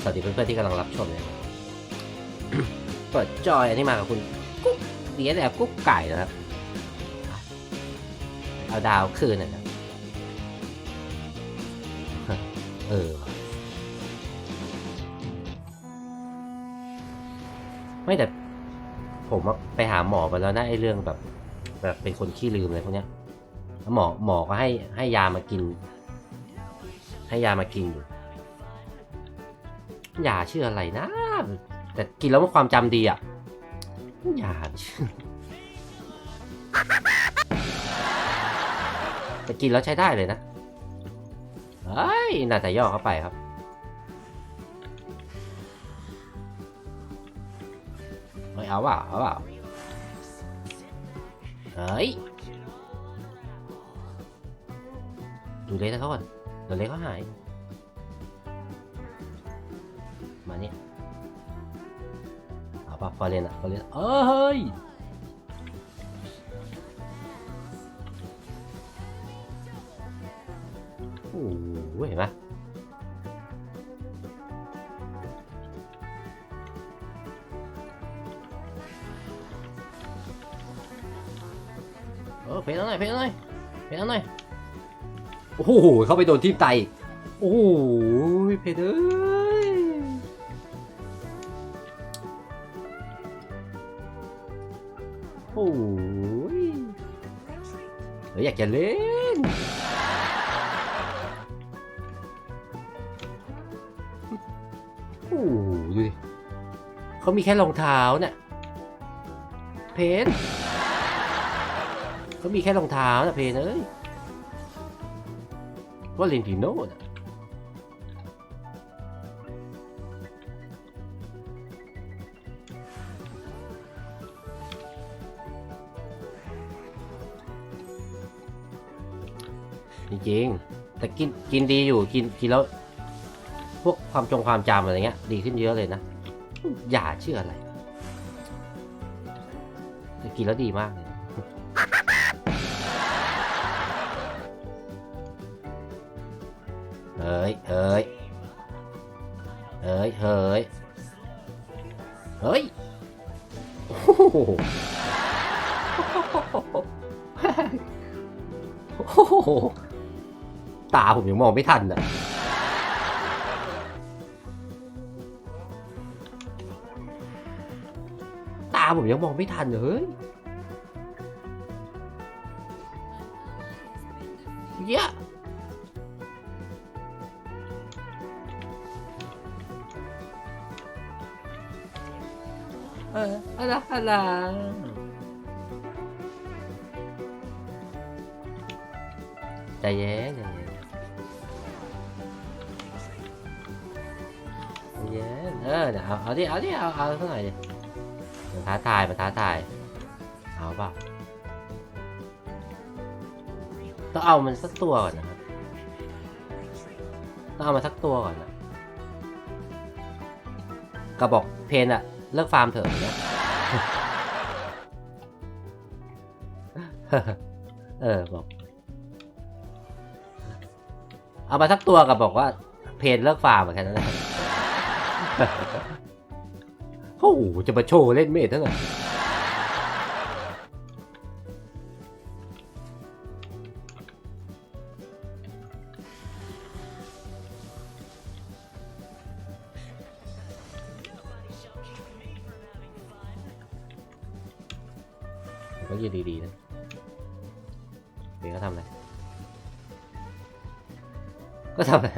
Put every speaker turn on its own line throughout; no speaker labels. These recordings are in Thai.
สวัสดีเพื่อนๆที่กำลังรับชมเนี่ยเปิดจอยอันนี้มากับคุณกุ๊กเดียแต่กุ๊กไก่นะครับ เอาดาวคืนน่อยนะเออ ไม่แต่ผมไปหาหมอมาแล้วนะไอ้เรื่องแบบ แบบเป็นคนขี้ลืมอะไรพวกเนี้ยแล้วหมอหมอก็ให้ให้ยามากิน ให้ยามากินอยู่ ยาชื่ออะไรนะ แต่กินแล้วมันความจำดีอะยาชื่อแต่กินแล้วใช้ได้เลยนะ เฮ้ย น่าจะย่อเข้าไปครับเฮ้ยเอาเปล่าเอาเปล่าเฮ้ย ดูเล็กเขาก่อนดี๋ยวเล็กเขาหาย เอาป่ะฟอเรนอะฟอเรนเอ้ยโอ้โหเห็นไหมเออเพลงหน่อยเพลงหน่อยเพลงหน่อยโอ้โห เข้าไปโดนทีมไตอีกโอ้โหเพลงเอ้ กจะเล่นโอ้ดูดิเขามีแค่รองเท้าเนี่ย เพนเขามีแค่รองเท้านะเพนเอ้ยว่าเลนติโน่นะ จริงๆแต่กินกินดีอยู่กินกินแล้ว พวกความจงความจำอะไรเงี้ย ดีขึ้นเยอะเลยนะ อย่าเชื่ออะไรแต่กินแล้วดีมากเลยเฮ้ยเฮ้ยเฮ้ยเฮ้ยเฮ้ยโอ้โหโอ้โห ตาผมยังมองไม่ทันอะตาผมยังมองไม่ทันเลยเยอะเอออะไรอะไรใจเย็นใจเย็น เออเดี๋ยวเอาเอาดิเอาดิเอาเอาสักหน่อยดิมันท้าทายมันท้าทาย เอาเปล่าต้องเอามันสักตัวก่อนนะครับต้องเอามาสักตัวก่อนนะกระบอกเพนอะเลิกฟาร์มเถอะเนี่ยเออบอก เอามาสักตัวกับบอกว่าเพนเลิกฟาร์มแค่นั้นแหละ โอ้โหจะมาโชว์เล่นเมทเท่าไหร่มันก็ยืนดีๆนะเพลงก็ทำอะไร ก็ทำอะไร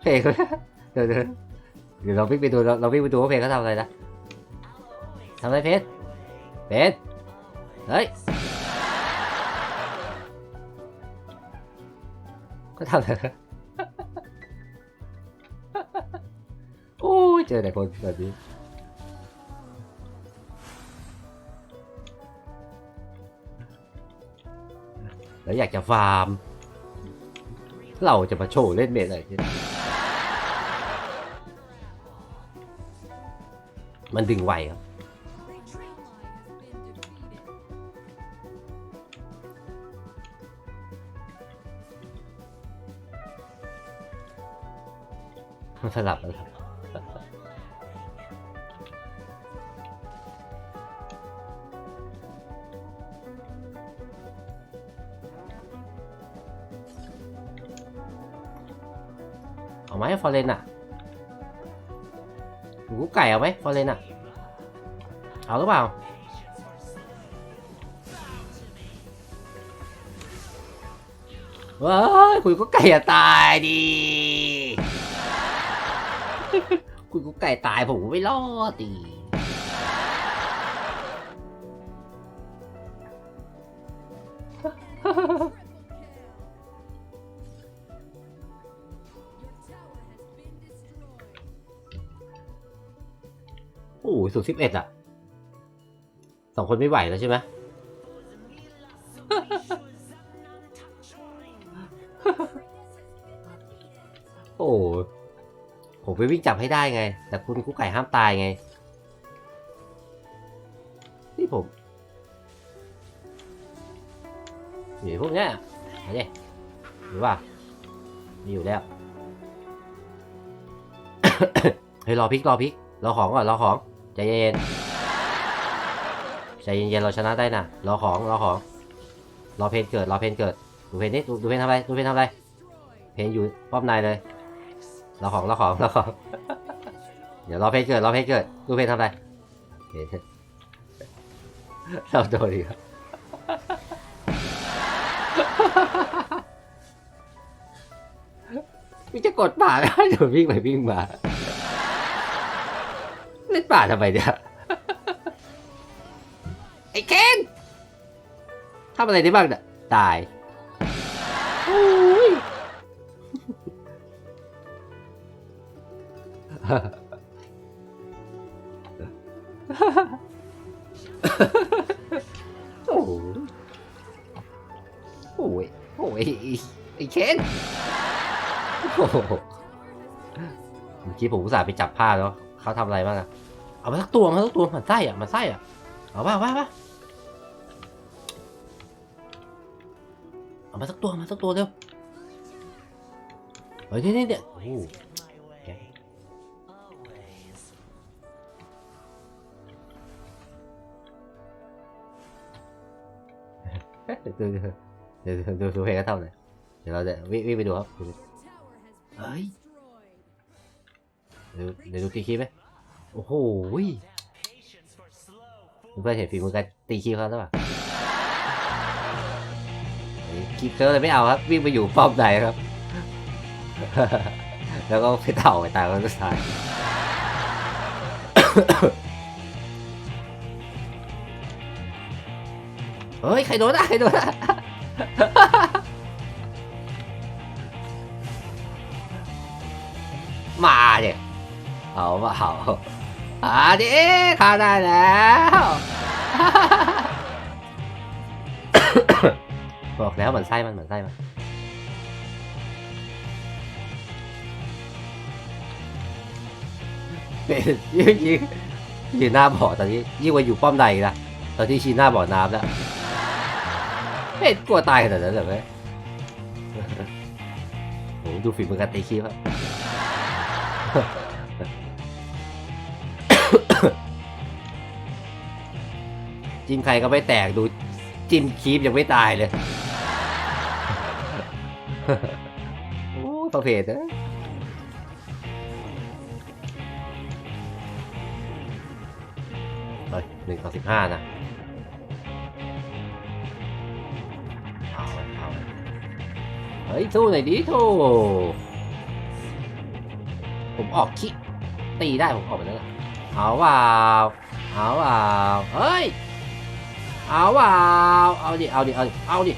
เพลงก็เดี๋ยวเดี๋ยว เดี๋ยวเราวิ่งไปดูเราเราวิ่งไปดูว่าเพลงเขาทำอะไรนะทำอะไรเพชรเพชรเฮ้ยก็ทำอะไรโอ้ยเจอแต่คนแบบนี้แล้วอยากจะฟาร์ม เราจะมาโชว์เล่นเมทอะไรที่ มันดึงไวครับสลับสลับเอาไหมฟอร์เรนอะ หมูไก่เอาไหมพอเลยน่ะ เอาหรือเปล่า ว้ายคุยก็ไก่อะตายดีคุยก็ไก่ตายผมก็ไม่รอดดี โอ้โหสุดสิบเอ็ดอะสองคนไม่ไหวแล้วใช่ไหมโอ้โหผมไปวิ่งจับให้ได้ไง แต่คุณกุ๊กไก่ห้ามตายไง นี่ผมอยู่พวกเนี้ยมาดิหรือว่ามีอยู่แล้ว เฮ้ยรอพลิกรอพลิกรอของก่อนรอของ ใจเย็นใจเย็นๆเราชนะได้นะรอของรอของรอเพนเกิดรอเพนเกิดดูเพนนี่ดูดูเพนทำอะไรดูเพนทำอะไรเพนอยู่ป้อมในเลยรอของรอของรอของ เดี๋ยวรอเพนเกิดรอเพนเกิดดูเพนทำอะไรเพนเราโดนอีกมึงจะกดป่าแล้วเดี๋ยววิ่งไปวิ่งมา ป่าทำไมเนี่ย ไอ้เคนทำอะไรได้บ้างเนี่ย ตายโอ้ยโอ้โหโอ้ยโอ้ยไอ้ไอ้เคนโอ้โหเมื่อกี้ผมอุตส่าห์ไปจับผ้าแล้วเขาทำอะไรบ้างอะ เอามาสักตัวมาสักตัวมันไส้อะมันไส้อะเอาว่าว่าว่าเอามาสักตัวมาสักตัวเร็วเฮ้ยนี่นี่เนี่ยโอ้โหแกดูดูเดี๋ยวดูดูเพลงก็เท่าเลยเดี๋ยวเราจะวิ่งวิ่งไปดูครับเฮ้ยเดี๋ยวเดี๋ยวดูตีคีบไหม โอ้โหเพื่อนเห็นฝีมือการตีคีบเขาหรือเปล่าคีบเคิร์ฟเลยไม่เอาครับ วิ่งไปอยู่ป้อมไหนครับ แล้วก็ไปเต่าไปตายก็ตายเฮ้ย ใครโดนอะใครโดนอะมาเด็เอามาเอา อาดิข้าได้แล้วบอกแล้วเหมือนไส้มันเหมือนไส้มันเป็นยิ่งยิ่งยืนหน้าบ่อตอนนี้ยิ่งกว่าอยู่ป้อมใดอีกนะตอนที่ชี้หน้าบ่อน้ำแล้วเป็ดกลัวตายขนาดนั้นเลยไหมโอ้โหดูฝีมือการตีคีบครั จิ้มใครก็ไม่แตกดูจิ้มคีบยังไม่ตายเลยโอ้ประเภทนะเฮ้ยหนึ่งต่อสิบห้านะเอาเอาเฮ้ยสู้หน่อยดิโธ่ผมออกคิตีได้ผมออกไปแล้วเอาว่าเอาว่าเฮ้ย เอาว่าเอาดิ เอาดิ เอาดิ เอาดิ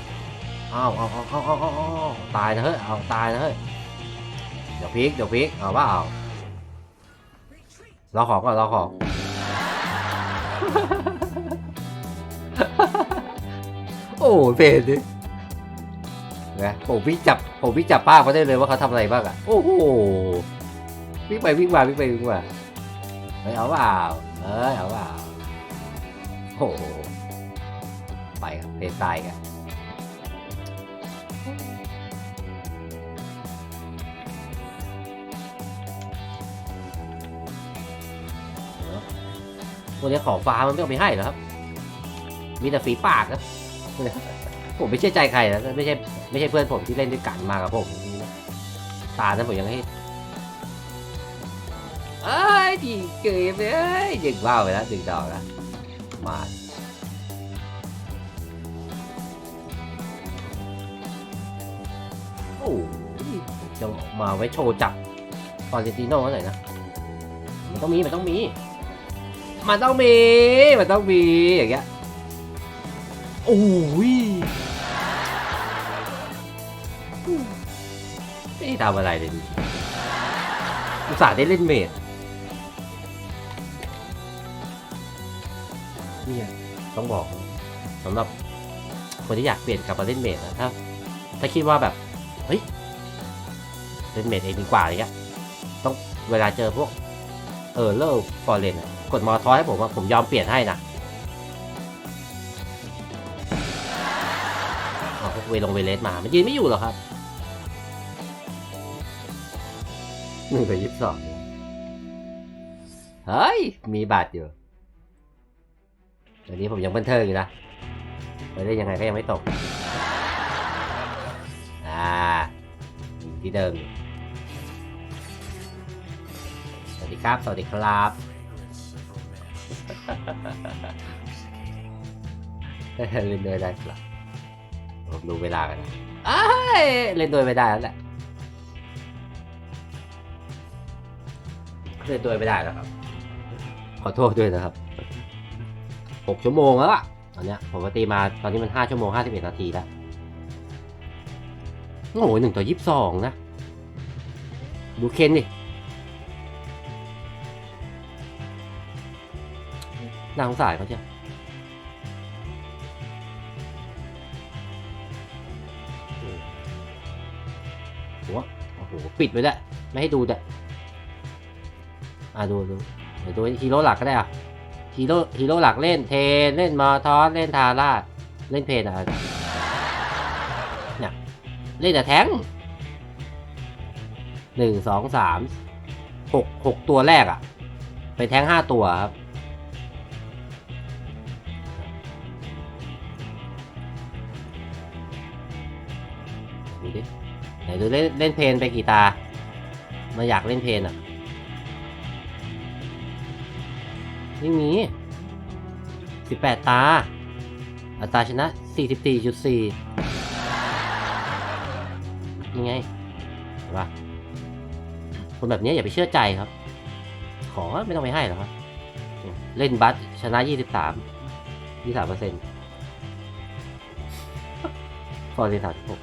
เอาเอาเอาเอาเอาเอาเอาตายนะเฮ้ย เอาตายนะเฮ้ย เดี๋ยวพลิกเดี๋ยวพลิกเอาว่าเอารอของก่อนรอของโอ้เพนดินะผมวิ่งจับผมวิ่งจับป้าเขาได้เลยว่าเขาทำอะไรบ้างอะ โอ้โหวิ่งไปวิ่งมาวิ่งไปวิ่งมาเฮ้ยเอาเปล่าเอ้ยเอาเปล่าโอ้โห ไปครับเลทรายกันตันี้ขอฟ้ามันไม่เอาไปให้หรอครับ มีแต่ฝีปากครับ ผมไม่เชื่อใจใครนะไม่ใช่ไม่ใช่เพื่อนผมที่เล่นด้วยกันมากับผมตานั้นผมยังให้ไอ้ที่เกยเลยดึงว้าไปแล้วดึงดอกแล้วมา โอ้ยจะมาไว้โชว์จับฟอร์เรนติโน่หน่อยนะ มันต้องมี มันต้องมี มันต้องมี มันต้องมีอย่างเงี้ย โอ้ยไม่ได้ทำอะไรเลยดิอุตส่าห์ได้เล่นเมดเนี่ยต้องบอกสำหรับคนที่อยากเปลี่ยนกลับมาเล่นเมดนะถ้าถ้าคิดว่าแบบ เล่นเมดเองดีกว่าอะไรเงี้ยต้องเวลาเจอพวกเออเลอร์ฟอร์เรนกดมอทอให้ผมว่าผมยอมเปลี่ยนให้นะเอาพวกเวลงเวเลสมา มันยืนไม่อยู่หรอครับหนึ่งไปยี่สิบสองเฮ้ย มีบาทอยู่ตอนนี้ผมยังบันเทิงอยู่นะไปได้ยังไงก็ยังไม่ตก อ่า ที่เดิมอยู่ ครับ สวัสดีครับ เล่นด้วยได้หรอผมดูเวลากันนะอ้ยเล่นด้วยไม่ได้แล้วแหละเล่นด้วยไม่ได้แล้วครับ ขอโทษด้วยนะครับหกชั่วโมงแล้วอะตอนเนี้ยผมปกติมาตอนนี้มันห้าชั่วโมงห้าสิบเอ็ดนาทีแล้วโอ้โหหนึ่งต่อยี่สิบสองนะ ดูเคนดิ น่าสงสารเขาเชียวโอ้โหโอ้โห ปิดไว้ด้วยไม่ให้ดูด้วยอะดูดูเดี๋ยวดูฮีโร่หลักก็ได้อะฮีโร่ฮีโร่หลักเล่นเทนเล่นมอทอสเล่นทาร่าเล่นเพนอะเนี่ยเล่นแต่แท้งหนึ่งสองสามหกหกตัวแรกอะไปแท้งห้าตัวครับ ดูเล่นเล่นเพลนไปกี่ตา มาอยากเล่นเพลนอะไม่มีสิบแปดตา อัตราชนะสี่สิบสี่จุดสี่ยังไงเห็นปะคนแบบนี้อย่าไปเชื่อใจครับ ขอไม่ต้องไปให้หรอกครับ เล่นบัสชนะยี่สิบสามยี่สามเปอร์เซ็นต์ฟอร์เรนสามหก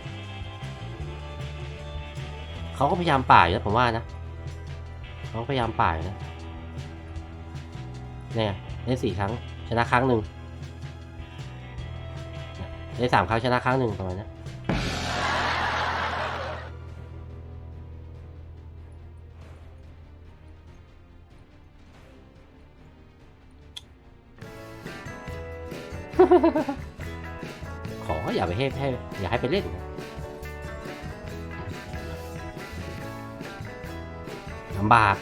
เขาก็พยายามป่าอยู่นะผมว่านะเขาพยายามป่าอยู่นะเนี่ยเล่นสี่ครั้งชนะครั้งหนึ่งเล่นสามครั้งชนะครั้งหนึ่งประมาณนี้นขออย่าไปให้ให้อย่าให้ไปเล่นนะ ลำบาก